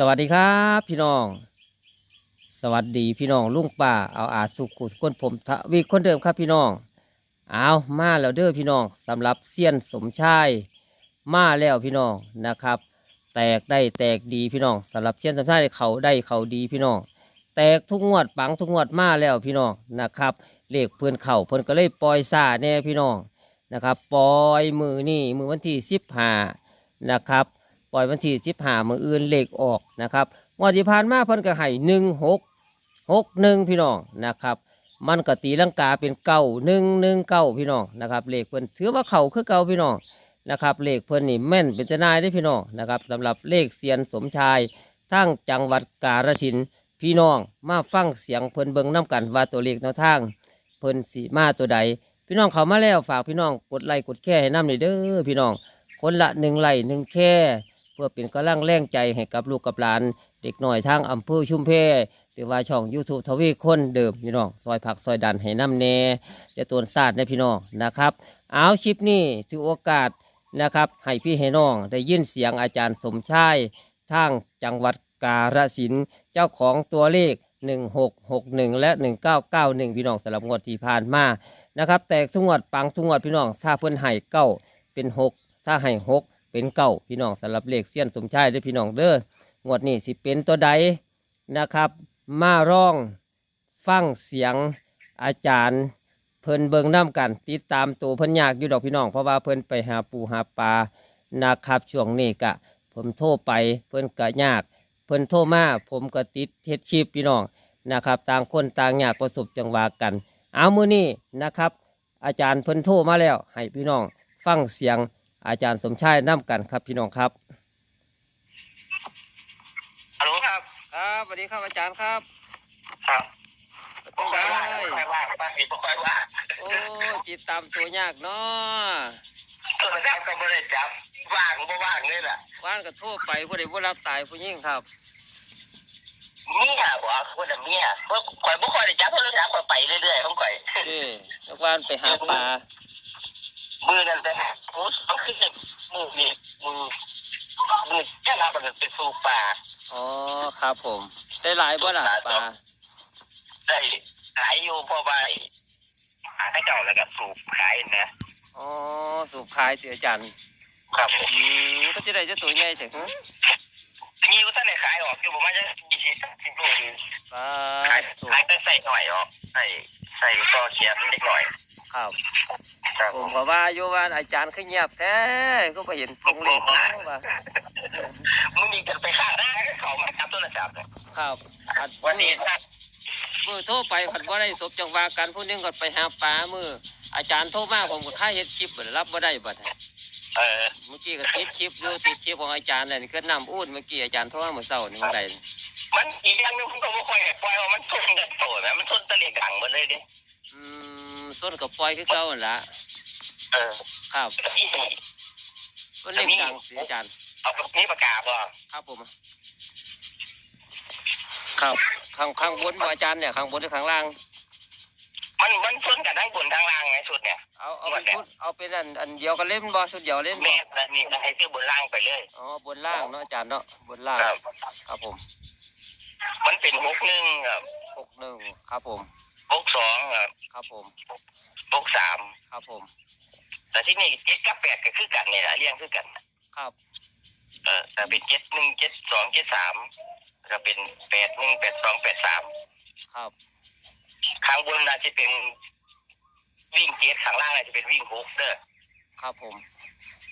สวัสดีครับพี่น้อง สวัสดีพี่น้องลุงป่าเอาอาสุขุสคนผมทวีคนเดิมครับพี่น้องเอามาแล้วเด้อพี่น้องสำหรับเซียนสมชายมาแล้วพี่น้องนะครับ แตกได้แตกดีพี่น้องสำหรับเซียนสมชายเขาได้เขาดีพี่น้อง แตกทุกงวดปังทุกงวดมาแล้วพี่น้องนะครับเลขเพื่อนเข่าเพื่อนก็เลยปล่อยซาแน่พี่น้องนะครับ ปล่อยมือนี่มือวันที่สิบห้านะครับ ล่อยวันที่สิบห้ามืออื่นเหลขออกนะครับงวดที่ผ่านมาเพิ่นก็ให้หนึ่งหกหกหนึ่งพี่น้องนะครับมันก็ตีลังกาเป็นเก้าหนึ่งหนึ่งเก้าพี่น้องนะครับเลขเพิ่นถือว่าเข่าคือเก้าพี่น้องนะครับเลขเพิ่นนี่แม่นเป็นจะนายได้พี่น้องนะครับสำหรับเลขเซียนสมชายทั้งจังหวัดกาฬสินธุ์พี่น้องมาฟังเสียงเพิ่นเบิ่งน้กันว่าตัวเลขแนวทางเพิ่นสีมาตัวใด พี่น้องเขามาแล้วฝากพี่น้องกดไลค์กดแชร์ให้น้ำหน่อยเด้อพี่น้องคนละหนึ่งไลค์หนึ่งแค่ เพื่อเป็นกำลังแรงใจให้กับลูกกับหลาน เด็กหน่อยทางอำเภอชุมเพหรือว่าช่อง YouTube ทวีคนเดิมพี่น้องซอยผักซอยดันให้น้ำแน่เดี๋ยวตัวศาสตร์ในพี่น้องนะครับ เอาคลิปนี้ถือโอกาสนะครับให้พี่ให้น้องได้ยินเสียงอาจารย์สมชายทางจังหวัดกาฬสินธุ์เจ้าของตัวเลข 1661 และ 1991 พี่น้องสำหรับงวดที่ผ่านมานะครับแตกทุกงวดปังทุกงวดพี่น้องถ้าเพิ่นให้เก้าเป็นหกถ้าให้หก เป็นเก่าพี่น้องสำหรับเลขเสี้ยนสมชายเด้วยพี่น้องเด้องวดนี้สิเป็นตัวใดนะครับ มาร้องฟังเสียงอาจารย์เพิ่นเบิงน้ำกันติดตามตัวเพิ่นยากอยู่ดอกพี่น้องเพราะว่าเพิ่นไปหาปูหาปลานะครับช่วงนี้กะ ผมโทรไปเพิ่นกะยาก เพิ่นโทรมาผมก็ติดเทศชีพพี่น้องนะครับ ต่างคนต่างยากประสบจังหวะกัน เอามือนี้นะครับ อาจารย์เพิ่นโทรมาแล้ว ให้พี่น้องฟังเสียง อาจารย์สมชายน้ำกันครับพี่น้องครับฮัลโหลครับ ครับสวัสดีครับอาจารย์ครับ ครับเป็นค่ไงอยว่างค่อยว่างบ้างมีค่อยว่างโอ้ติดตามตัวยากเนาะตัวจับก็ไม่ได้จับว่างบ่ว่างนี่แหละว่านก็โทรไปผู้ใดผู้รับสายผู้ยิ่งครับเมียบอกคนละเมียเพราะข่อยบ่ค่อยได้จับโทรศัพท์ข่อยไปเรื่อยๆของข่อยนี่นักว่านไปหาปลา มือนั่นแต่หูสองขึ้นมือนี่มือมือแค่รับมันเป็นสูบปลาอ๋อครับผม ได้หลายบ่ล่ะปลาได้ขายอยู่พราะว่าหาให้เจ้าแล้วก็สูบขายนะอ๋อสูบขายเสียจารย์ครับผมอืมก็จะได้จะตัวใหญ่จังฮะทีนี้ก็ท่านได้ขายออกอยู่ประมาณจะยี่สิบสามสิบโลขายขายแต่ใส่หน่อยออกใส่ใส่ก็เขียนเล็กหน่อย ครับ ครับผมก็ว่าอยู่ว่าอาจารย์ขึ้นเงียบแท้ก็ไปเห็นตรงเลขเนาะว่ามึงมีกันไปฆ่าได้เขามาจับโทรศัพท์เนี่ยครับอัดวันนี้ถ้ามือโทรไปผัดว่าได้สบจังหวะกันผู้หนึงก็ไปหาปลามืออาจารย์โทรมาผมก็ค่าเฮ็ดคลิปบ่ได้รับบ่ได้บัดนี้เออเมื่อกี้ก็ติดคลิปอยู่ติดคลิปของอาจารย์เลยนี่คือน้ำอุ่นเมื่อกี้อาจารย์โทรมาเมื่อเช้านี่เมื่อใดนี่มันอีกอย่างหนึงผมก็ไม่ค่อยปล่อยว่ามันทนกันโตนะมันทนตะเลียดังหมดเลยดิอืมส่วนกับปล่อยคือเก่าหั่นล่ะ เออครับอีนี่ก็เล่นดังสิอาจารย์ เอานี่ประกาศว่าครับผม ครับข้างข้างบนบ่อาจารย์เนี่ยข้างบนหรือข้างล่าง มันมันทนกันทั้งบนทั้งล่างไงสุดเนี่ยเอาเอาเป็นชุดเอาเป็นอันอันเดียวกันเล่นบ่ชุดเดียวเล่นบ่แม่และนี่ให้ซื้อบนล่างไปเลยอ๋อบนล่างเนาะอาจารย์เนาะบนล่างครับครับผม มันเป็นหกหนึ่งครับหกหนึ่งครับผมหกสองครับครับผมหกสามครับผม แต่ที่นี่เจ็ดกับแปดก็คือกันเนี่ยแหละเรียงคือกันครับ เออแต่เป็นเจ็ดหนึ่งเจ็ดสองเจ็ดสามก็เป็นแปดหนึ่งแปดสองแปดสามครับข้างบนน่าจะเป็นวิ่งเจ็ดข้างล่างน่าจะเป็นวิ่งหกเด้อครับผม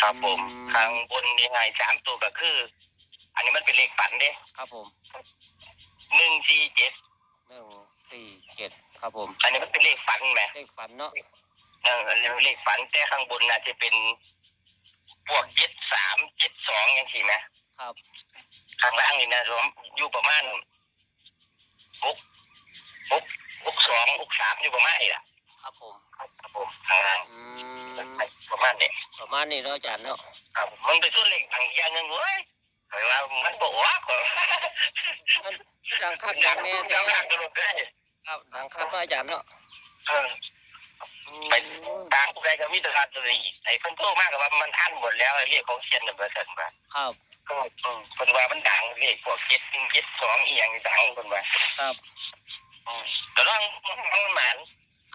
ครับผมอืมข้างบนยังไงสามตัวก็คือ อันนี้มันเป็นเลขฝันเด้ครับผมหนึ่งสี่เจ็ดหนึ่งสี่เจ็ดครับผม อันนี้มันเป็นเลขฝันไหมเลขฝันเนาะ เอออันนี้เป็นเลขฝันแต่ข้างบนน่าจะเป็นพวกเจ็ดสามเจ็ดสองอย่างสี่นะครับ ข้างล่างนี่นะผมอยู่ประมาณหกหกหกสองหกสามอยู่ประมาณนี้แหละครับผมครับผมข้างล่างอืมประมาณนี้ประมาณนี้เนาะอาจารย์เนาะครับมันเป็นส่วนเล็กบางอย่างหนึงเว้ยเห็นว่ามันบอกว่าขอมันดังคักดัดังงแน่แน่แท้แท้กระโดดได้ครับดังคักเนาะอาจารย์เนาะ เอออืม ไปทางผู้ใดก็มีแต่การตรีไอ้เพิ่นโตมากกับว่ามันท่านหมดแล้วไอ้เรียกของเชียนน่ะเบิดเสร็จมาครับก็อืมคนว่ามันดังเลขพวกเจ็ดหนึ่งเจ็ดสองเอียงนี่ดังคนว่าครับอืมก็ลองมันหมาน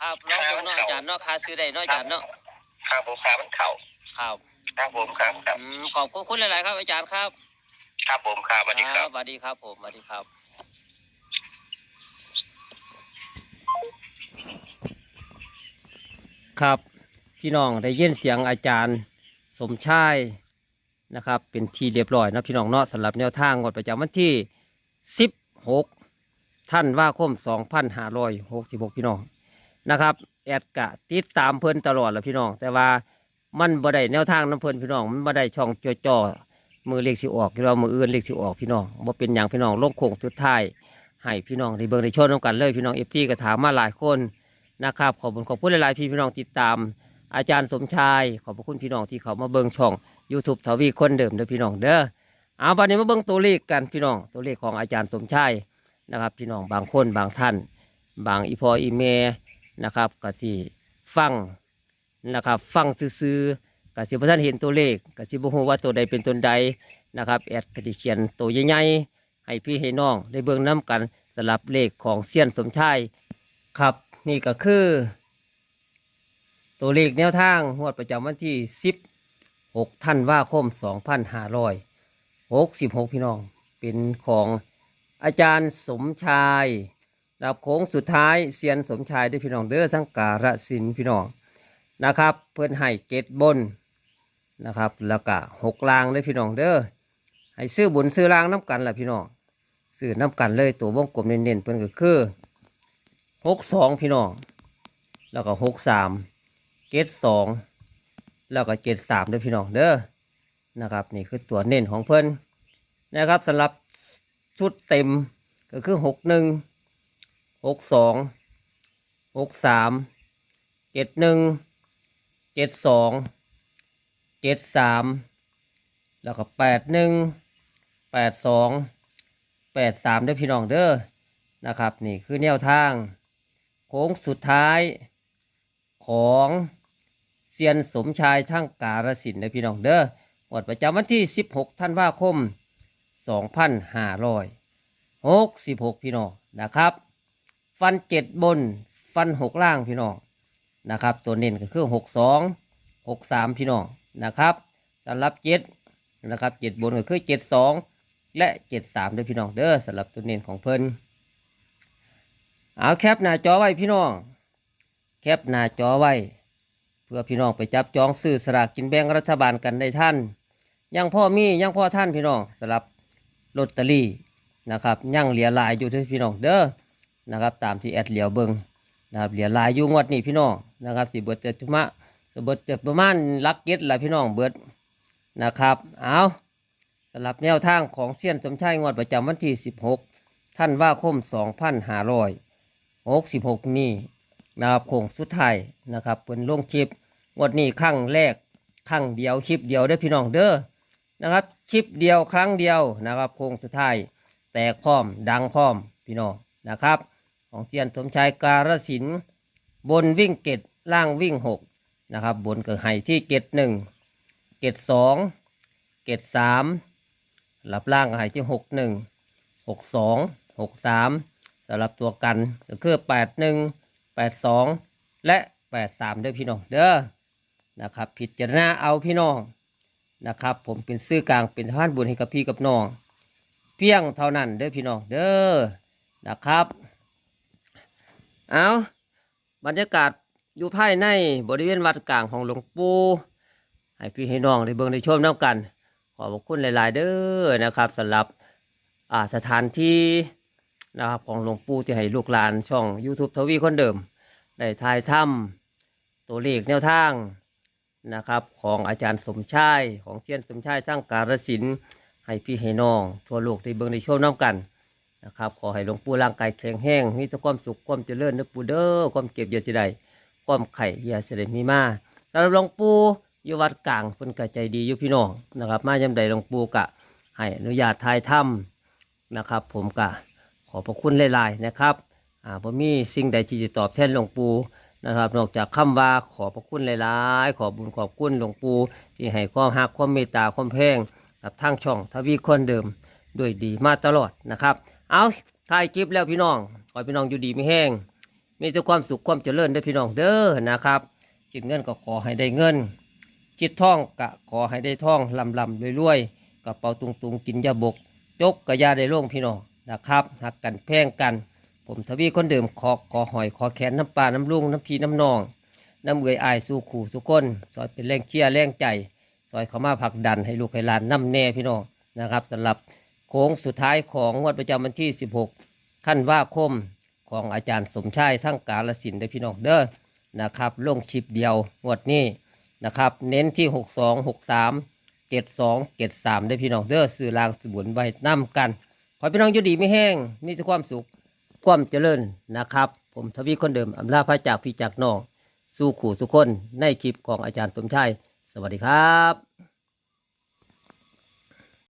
ครับน้องเบิ่งเนาะอาจารย์เนาะคาซื้อได้เนาะอาจารย์เนาะครับผมครับมันเข่าครับครับผมครับครับอืมขอบคุณคุณหลายๆครับอาจารย์ครับ ครับผมครับสวัสดีครับสวัสดีครับผมสวัสดีครับ ครับ พี่น้องได้ยินเสียงอาจารย์สมชายนะครับ เป็นทีเรียบร้อยนะพี่น้องเนาะสำหรับแนวทางงวดประจำวันที่ 16 ท่านว่าคม 2566 พี่น้องนะครับ แอดกะติดตามเพิ่นตลอดแหละพี่น้อง แต่ว่ามันบ่ได้แนวทางน้ำเพิ่นพี่น้องมันบ่ได้ช่องจ่อมือเลขสิออกที่เรามืออื่นเลขสิออกพี่น้องบ่เป็นอย่างพี่น้องลงโค้งสุดท้ายให้พี่น้องได้เบิ่งได้ชมนำกันเลยพี่น้อง FT ก็ถามมาหลายคน นะครับ ขอบคุณขอบคุณหลายๆพี่พี่น้องติดตาม อาจารย์สมชาย ขอบคุณพี่น้องที่เขามาเบิ่งช่อง YouTube ทวีคนเดิมเด้อพี่น้องเด้อเอาวันนี้มาเบิ่งตัวเลขกันพี่น้องตัวเลขของอาจารย์สมชายนะครับ พี่น้องบางคนบางท่าน บางอีพออีเมนะครับกสิฟังนะครับ ฟังซื่อกสิบ่ท่านเห็นตัวเลขกสิบ่ฮู้ว่าตัวใดเป็นตัวใดนะครับแอดก็สิเขียนตัวใหญ่ๆให้พี่ให้น้องได้เบิ่งนํกันสลับเลขของเซียนสมชายครับ นี่ก็คือ ตัวเลขแนวทางงวดประจำวันที่ 16ธันว่าคม 2566 พี่น้อง เป็นของอาจารย์สมชายนะครับโค้งสุดท้ายเซียนสมชายด้วยพี่น้องเด้อสังการะสินพี่น้องนะครับ เพื่อนให้เกตบนนะครับแล้วก็หกลางด้วยพี่น้องเด้อให้ซื้อบุญซื้อลางน้ำกันละพี่น้องซื้อน้ำกันเลยตัววงกลมเน้นๆเพื่อนก็คือ หกสองพี่น้อง แล้วก็หกสามเกตสองแล้วก็เจ็ดสามด้วยพี่น้องเด้อนะครับ นี่คือตัวเน้นของเพื่อนนะครับสำหรับชุดเต็มก็คือหกหนึ่งหกสองหกสามเจ็ดหนึ่งเจ็ดสองเจ็ดสามแล้วก็แปดหนึ่งแปดสองแปดสามด้วยพี่น้องเด้อนะครับ นี่คือแนวทาง โค้งสุดท้ายของเซียนสมชายทั้งการสินธุ์นะพี่น้องเด้อหมดประจำวันที่ 16ธันวาคม 2,566 พี่น้องนะครับ ฟันเจ็ดบนฟันหกล่างพี่น้องนะครับ ตัวเน้นก็คือ 62 63 พี่น้องนะครับสำหรับเจ็ดนะครับเจ็ดบนก็คือ 72 และ 73ด้วยพี่น้องเด้อสำหรับตัวเน้นของเพิ่น เอาแคปหน้าจอไว้พี่น้อง แคปหน้าจอไว้ เพื่อพี่น้องไปจับจองซื้อสลากกินแบ่งรัฐบาลกันได้ท่าน ยังพ่อมียังพ่อท่านพี่น้องสำหรับลอตเตอรี่นะครับยังเหลือลายอยู่ที่พี่น้องเด้อนะครับตามที่แอดเหลียวเบิงนะครับเหลือลายอยู่งวดนี้พี่น้องนะครับสิเบิดเจะทุมะสิเบิดเจะประมาณลักเก็ดละพี่น้องเบิดนะครับเอาสำหรับแนวทางของเซียนสมชายงวดประจำวันที่ 16 ท่านว่าคม 66 นี่นะครับโค้งสุดท้ายนะครับเป็นลงคลิปงวดนี้ครั้งแรกครั้งเดียวคลิปเดียวเด้อพี่น้องเด้อนะครับคลิปเดียวครั้งเดียวนะครับโค้งสุดท้ายแตกพร้อมดังพร้อมพี่น้องนะครับ ของเจียนสมชายการสินบนวิ่งเกตล่างวิ่งหกนะครับบนเกิดไห้ที่เกตหนึ่งเกตสองเกตสามหลับล่างก็ไห้ที่หกหนึ่งหกสองหกสามำหรับตัวกันก็คือแปดหนึ่งแปดสองและแปดสามด้วยพี่น้องเด้อนะครับพิจารณาเอาพี่น้องนะครับ ผมเป็นซื้อกลางเป็นทานบุญให้กับพี่กับน้อง เพียงเท่านั้นเด้อพี่น้องเด้อนะครับ เอาบรรยากาศอยู่ภายในบริเวณวัดกลางของหลวงปู่ให้พี่ให้น้องได้เบิ่งได้ชมน้ำกัน ขอบคุณหลาย ๆ เด้อนะครับสำหรับสถานที่ นะครับของหลวงปู่ที่ให้ลูกหลานช่อง YouTube ทวีคนเดิมได้ถ่ายทำตัวเลขแนวทางนะครับของอาจารย์สมชายของเซียนสมชายสร้างการศิลป์ให้พี่ให้น้อง ทั่วโลกได้เบิ่งได้ชมน้ำกันนะครับขอให้หลวงปู่ร่างกายแข็งแรงมีแต่ความสุขความเจริญนะปู่เด้อความเก็บอย่าสิได้ความไข่อย่าสิได้มีมาสำหรับหลวงปู่อยู่วัดกลางเพิ่นก็ใจดีอยู่พี่น้องนะครับ มายามใดหลวงปู่กะให้อนุญาตทายถ้ำนะครับ ผมกะ ขอบพระคุณหลายๆนะครับอ่าผมมีสิ่งใดที่จะตอบแทนหลวงปู่นะครับ นอกจากคำว่าขอบพระคุณหลายๆ ขอบุญขอบคุณหลวงปู่ที่ให้ความหักความเมตตาความแพงกับทางช่องทวีคนเดิมด้วยดีมาตลอดนะครับ เอาถ่ายคลิปแล้วพี่น้องขอพี่น้องอยู่ดีไม่แห้งมีแต่ความสุขความเจริญด้อพี่น้องเด้อนะครับคิดเงินก็ขอให้ได้เงิน คิดท่องก็ขอให้ได้ท่องลำลำรวยรวยกระเป๋าตุงตุงกินยาบก จกกระยาได้ร่วงพี่น้อง นะครับหักกันแพงกัน ผมทวีคนเดิมขอขอหอยขอแขนน้ำปลาน้ำลุงน้ำพีน้ำนอง น้ำเอือยอายสู่ขู่สู่ก้นซอยเป็นแรงเชียร์แรงใจซอยเขามาผักดันให้ลูกให้หลานน้ำแน่พี่น้องนะครับสำหรับโค้งสุดท้ายของงวดประจำวันที่ 16 ขั้นว่าคมของอาจารย์สมชายทั้งกาลสินได้พี่น้องเด้อนะครับลงชิปเดียวงวดนี้นะครับ เน้นที่ 62 63 72 73ได้พี่น้องเด้อซื้อรางสบุนไว้น้ำกัน ขอพี่น้องอยู่ดีไม่แห้งมีแต่ความสุขความเจริญนะครับ ผมทวีคนเดิมอำลาพระจากพี่จากน้อง สู่ขู่สุคนในคลิปของอาจารย์สมชายสวัสดีครับ